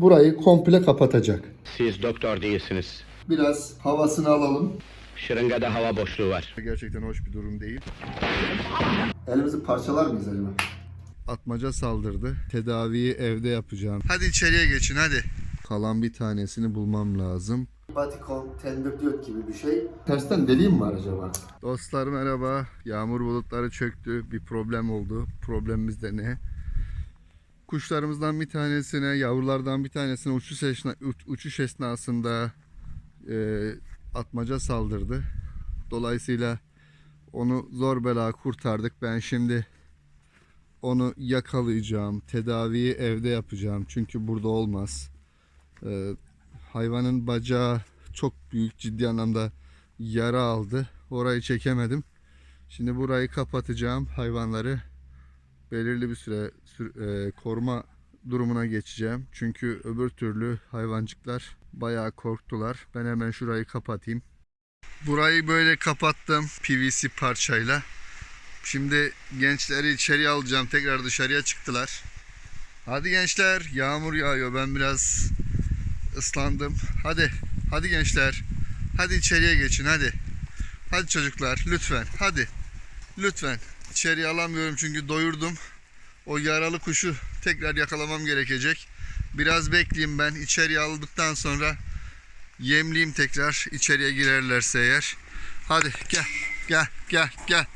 burayı komple kapatacak. Siz doktor değilsiniz. Biraz havasını alalım. Şırıngada hava boşluğu var. Gerçekten hoş bir durum değil. Elimizi parçalar mıyız acaba? Atmaca saldırdı. Tedaviyi evde yapacağım. Hadi içeriye geçin hadi. Kalan bir tanesini bulmam lazım. Batikon, tender diyot gibi bir şey. Tersten deliğim mi var acaba? Dostlar merhaba. Yağmur bulutları çöktü. Bir problem oldu. Problemimiz de ne? Kuşlarımızdan bir tanesine, yavrulardan bir tanesine uçuş, esna, uç- uçuş esnasında e, atmaca saldırdı. Dolayısıyla onu zor bela kurtardık. Ben şimdi onu yakalayacağım. Tedaviyi evde yapacağım. Çünkü burada olmaz. Ee, hayvanın bacağı çok büyük ciddi anlamda yara aldı. Orayı çekemedim. Şimdi burayı kapatacağım. Hayvanları belirli bir süre sür- e, koruma durumuna geçeceğim. Çünkü öbür türlü hayvancıklar bayağı korktular. Ben hemen şurayı kapatayım. Burayı böyle kapattım PVC parçayla. Şimdi gençleri içeri alacağım. Tekrar dışarıya çıktılar. Hadi gençler, yağmur yağıyor. Ben biraz ıslandım. Hadi, hadi gençler. Hadi içeriye geçin hadi. Hadi çocuklar lütfen. Hadi. Lütfen. İçeriye alamıyorum çünkü doyurdum. O yaralı kuşu tekrar yakalamam gerekecek. Biraz bekleyeyim ben. İçeriye aldıktan sonra yemleyeyim tekrar içeriye girerlerse eğer. Hadi gel gel gel gel.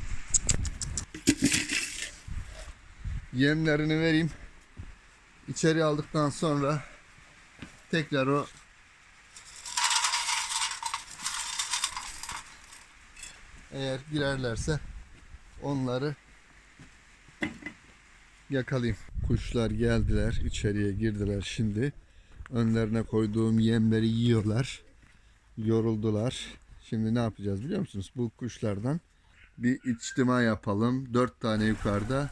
Yemlerini vereyim. İçeri aldıktan sonra tekrar o eğer girerlerse onları yakalayayım. Kuşlar geldiler, içeriye girdiler şimdi. Önlerine koyduğum yemleri yiyorlar. Yoruldular. Şimdi ne yapacağız biliyor musunuz? Bu kuşlardan bir içtima yapalım. 4 tane yukarıda.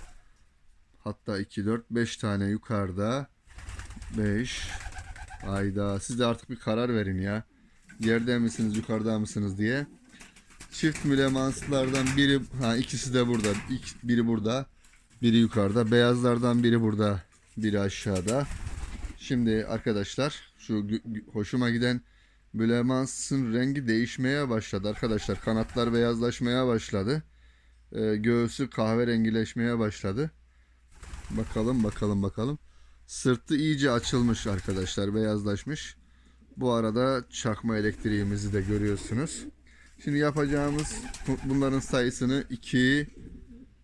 Hatta 2, 4, 5 tane yukarıda. 5. Ayda siz de artık bir karar verin ya. Yerde misiniz yukarıda mısınız diye. Çift mülemanslardan biri ha ikisi de burada. İk- biri burada. Biri yukarıda. Beyazlardan biri burada. Biri aşağıda. Şimdi arkadaşlar şu hoşuma giden Mülemans'ın rengi değişmeye başladı arkadaşlar. Kanatlar beyazlaşmaya başladı. Ee, göğsü kahverengileşmeye başladı. Bakalım bakalım bakalım. Sırtı iyice açılmış arkadaşlar. Beyazlaşmış. Bu arada çakma elektriğimizi de görüyorsunuz. Şimdi yapacağımız bu- bunların sayısını 2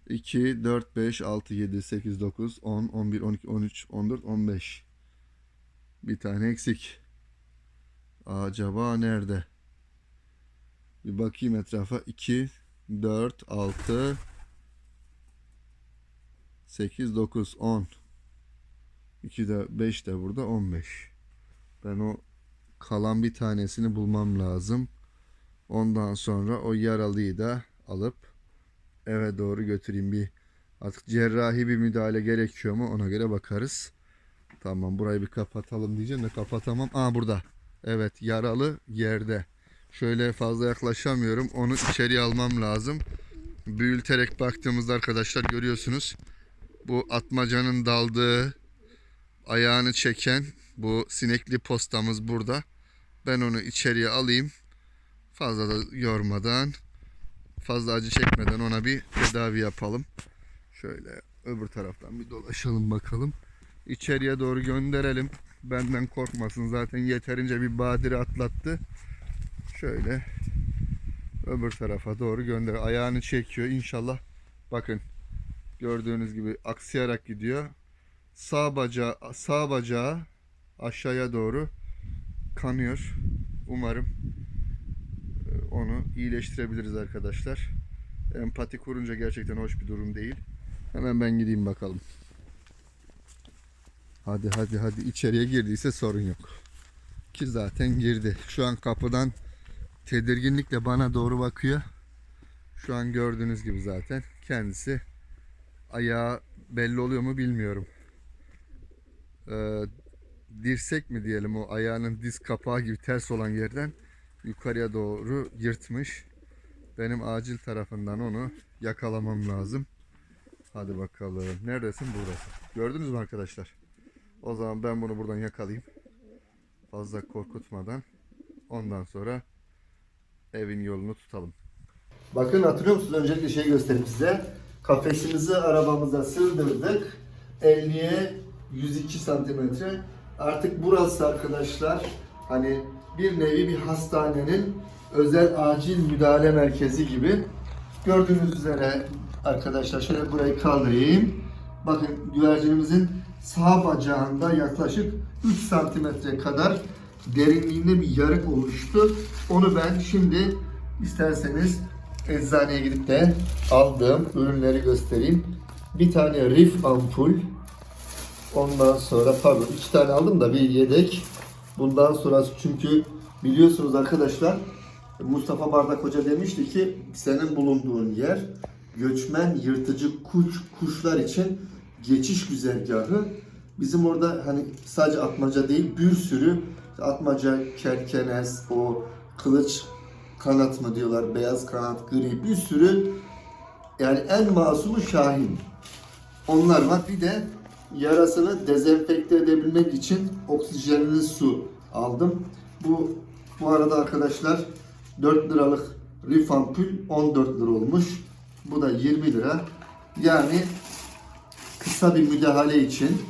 2 4 5 6 7 8 9 10 11 12 13 14 15. Bir tane eksik. Acaba nerede? Bir bakayım etrafa. 2 4 6 8 9 10 2 de 5 de burada 15. Ben o kalan bir tanesini bulmam lazım. Ondan sonra o yaralıyı da alıp eve doğru götüreyim bir artık cerrahi bir müdahale gerekiyor mu ona göre bakarız. Tamam burayı bir kapatalım diyeceğim de kapatamam. Aa burada. Evet yaralı yerde. Şöyle fazla yaklaşamıyorum. Onu içeriye almam lazım. Büyülterek baktığımızda arkadaşlar görüyorsunuz. Bu atmacanın daldığı ayağını çeken bu sinekli postamız burada. Ben onu içeriye alayım. Fazla da yormadan, fazla acı çekmeden ona bir tedavi yapalım. Şöyle öbür taraftan bir dolaşalım bakalım. İçeriye doğru gönderelim. Benden korkmasın zaten yeterince bir badire atlattı. Şöyle öbür tarafa doğru gönder. Ayağını çekiyor inşallah. Bakın gördüğünüz gibi aksayarak gidiyor. Sağ bacağı, sağ bacağı aşağıya doğru kanıyor. Umarım onu iyileştirebiliriz arkadaşlar. Empati kurunca gerçekten hoş bir durum değil. Hemen ben gideyim bakalım. Hadi hadi hadi içeriye girdiyse sorun yok. Ki zaten girdi. Şu an kapıdan tedirginlikle bana doğru bakıyor. Şu an gördüğünüz gibi zaten kendisi ayağı belli oluyor mu bilmiyorum. Ee, dirsek mi diyelim o ayağının diz kapağı gibi ters olan yerden yukarıya doğru yırtmış. Benim acil tarafından onu yakalamam lazım. Hadi bakalım. Neredesin? Buradasın. Gördünüz mü arkadaşlar? O zaman ben bunu buradan yakalayayım. Fazla korkutmadan ondan sonra evin yolunu tutalım. Bakın hatırlıyor musunuz? Öncelikle şey göstereyim size. Kafesimizi arabamıza sığdırdık. 50'ye 102 santimetre. Artık burası arkadaşlar hani bir nevi bir hastanenin özel acil müdahale merkezi gibi. Gördüğünüz üzere arkadaşlar şöyle burayı kaldırayım. Bakın güvercinimizin sağ bacağında yaklaşık 3 santimetre kadar derinliğinde bir yarık oluştu. Onu ben şimdi isterseniz eczaneye gidip de aldığım ürünleri göstereyim. Bir tane Rif ampul. Ondan sonra pardon iki tane aldım da bir yedek. Bundan sonrası çünkü biliyorsunuz arkadaşlar Mustafa Bardak Hoca demişti ki senin bulunduğun yer göçmen yırtıcı kuş kuşlar için geçiş güzergahı. Bizim orada hani sadece atmaca değil bir sürü atmaca, kerkenes, o kılıç kanat mı diyorlar, beyaz kanat, gri bir sürü yani en masumu Şahin. Onlar var. Bir de yarasını dezenfekte edebilmek için oksijenli su aldım. Bu bu arada arkadaşlar 4 liralık Rif ampul 14 lira olmuş. Bu da 20 lira. Yani kısa bir müdahale için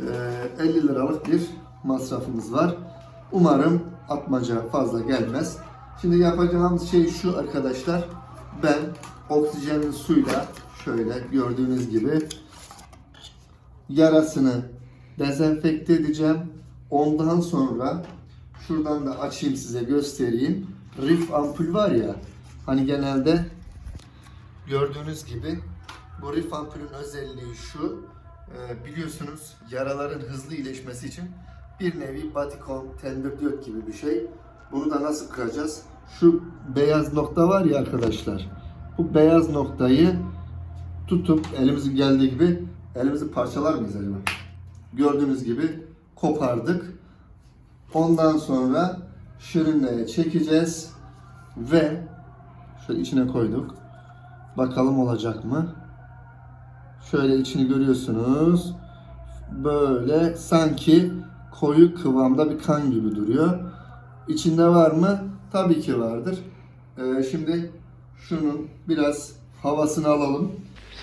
eee, 50 liralık bir masrafımız var. Umarım atmaca fazla gelmez. Şimdi yapacağımız şey şu arkadaşlar. Ben oksijenli suyla şöyle gördüğünüz gibi yarasını dezenfekte edeceğim. Ondan sonra şuradan da açayım size göstereyim. Rif ampul var ya hani genelde gördüğünüz gibi bu rif ampulün özelliği şu e, biliyorsunuz yaraların hızlı iyileşmesi için bir nevi batikon, tenderdiyot gibi bir şey. Bunu da nasıl kıracağız? Şu beyaz nokta var ya arkadaşlar. Bu beyaz noktayı tutup elimizin geldiği gibi elimizi parçalar mıyız acaba? Gördüğünüz gibi kopardık. Ondan sonra şırıngaya çekeceğiz ve şöyle içine koyduk. Bakalım olacak mı? Şöyle içini görüyorsunuz. Böyle sanki koyu kıvamda bir kan gibi duruyor. İçinde var mı? Tabii ki vardır. Ee, şimdi şunun biraz havasını alalım.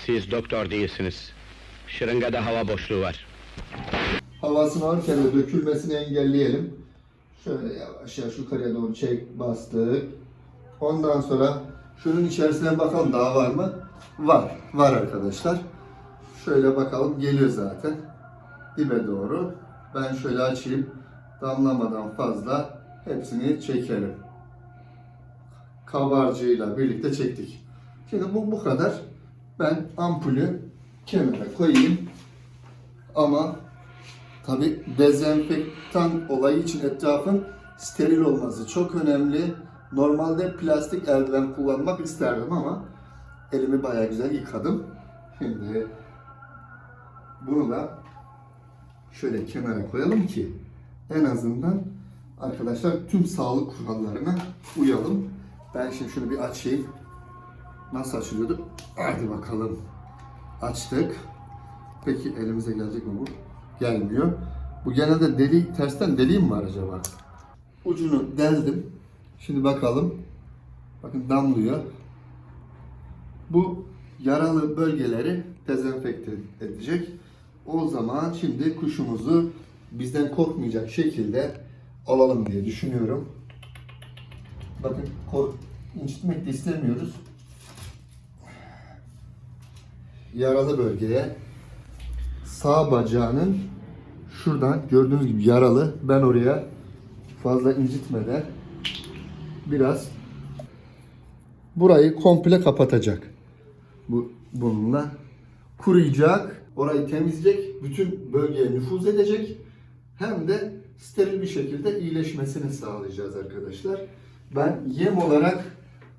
Siz doktor değilsiniz. Şırıngada hava boşluğu var. Havasını alırken de dökülmesini engelleyelim. Şöyle yavaş yavaş yukarıya doğru çek bastık. Ondan sonra şunun içerisine bakalım daha var mı? Var. Var arkadaşlar. Şöyle bakalım geliyor zaten. Dibe doğru. Ben şöyle açayım. Damlamadan fazla hepsini çekelim. Kabarcığıyla birlikte çektik. Şimdi bu bu kadar. Ben ampulü kenara koyayım. Ama Tabi dezenfektan olayı için etrafın steril olması çok önemli. Normalde plastik eldiven kullanmak isterdim ama elimi bayağı güzel yıkadım. Şimdi bunu da şöyle kenara koyalım ki en azından arkadaşlar tüm sağlık kurallarına uyalım. Ben şimdi şunu bir açayım. Nasıl açılıyordu? Hadi bakalım. Açtık. Peki elimize gelecek mi bu? Gelmiyor. Bu genelde deli, tersten deliği mi var acaba? Ucunu deldim. Şimdi bakalım. Bakın damlıyor. Bu yaralı bölgeleri dezenfekte edecek. O zaman şimdi kuşumuzu bizden korkmayacak şekilde alalım diye düşünüyorum. Bakın kork incitmek de istemiyoruz. Yaralı bölgeye sağ bacağının şuradan gördüğünüz gibi yaralı. Ben oraya fazla incitmeden biraz burayı komple kapatacak. Bu bununla kuruyacak, orayı temizleyecek, bütün bölgeye nüfuz edecek. Hem de steril bir şekilde iyileşmesini sağlayacağız arkadaşlar. Ben yem olarak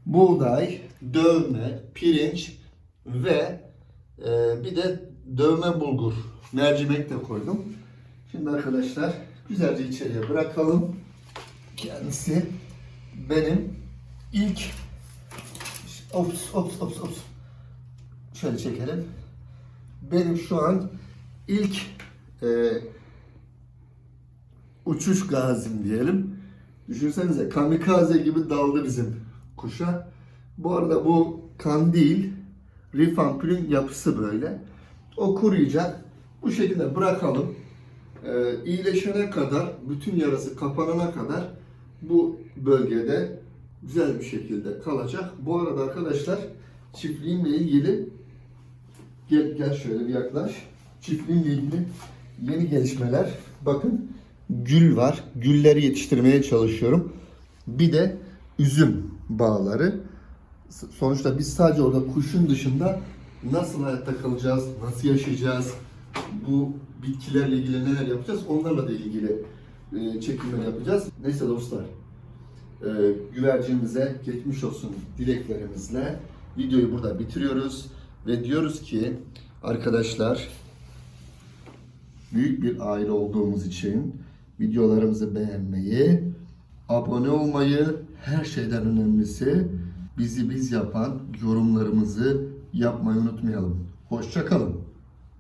buğday, dövme, pirinç ve ee, bir de dövme bulgur, mercimek de koydum. Şimdi arkadaşlar güzelce içeriye bırakalım. Kendisi benim ilk ops ops ops ops şöyle çekelim. Benim şu an ilk e, uçuş gazim diyelim. Düşünsenize kamikaze gibi daldı bizim kuşa. Bu arada bu kan değil, rifampülün yapısı böyle. O kuruyacak. Bu şekilde bırakalım. Ee, iyileşene kadar, bütün yarası kapanana kadar bu bölgede güzel bir şekilde kalacak. Bu arada arkadaşlar çiftliğimle ilgili gel, gel şöyle bir yaklaş. Çiftliğimle ilgili yeni gelişmeler. Bakın gül var. Gülleri yetiştirmeye çalışıyorum. Bir de üzüm bağları. Sonuçta biz sadece orada kuşun dışında nasıl hayatta kalacağız, nasıl yaşayacağız, bu bitkilerle ilgili neler yapacağız onlarla da ilgili e, çekimler yapacağız. Neyse dostlar, e, güvercimize geçmiş olsun dileklerimizle videoyu burada bitiriyoruz ve diyoruz ki arkadaşlar büyük bir aile olduğumuz için videolarımızı beğenmeyi, abone olmayı, her şeyden önemlisi bizi biz yapan yorumlarımızı yapmayı unutmayalım. Hoşça kalın.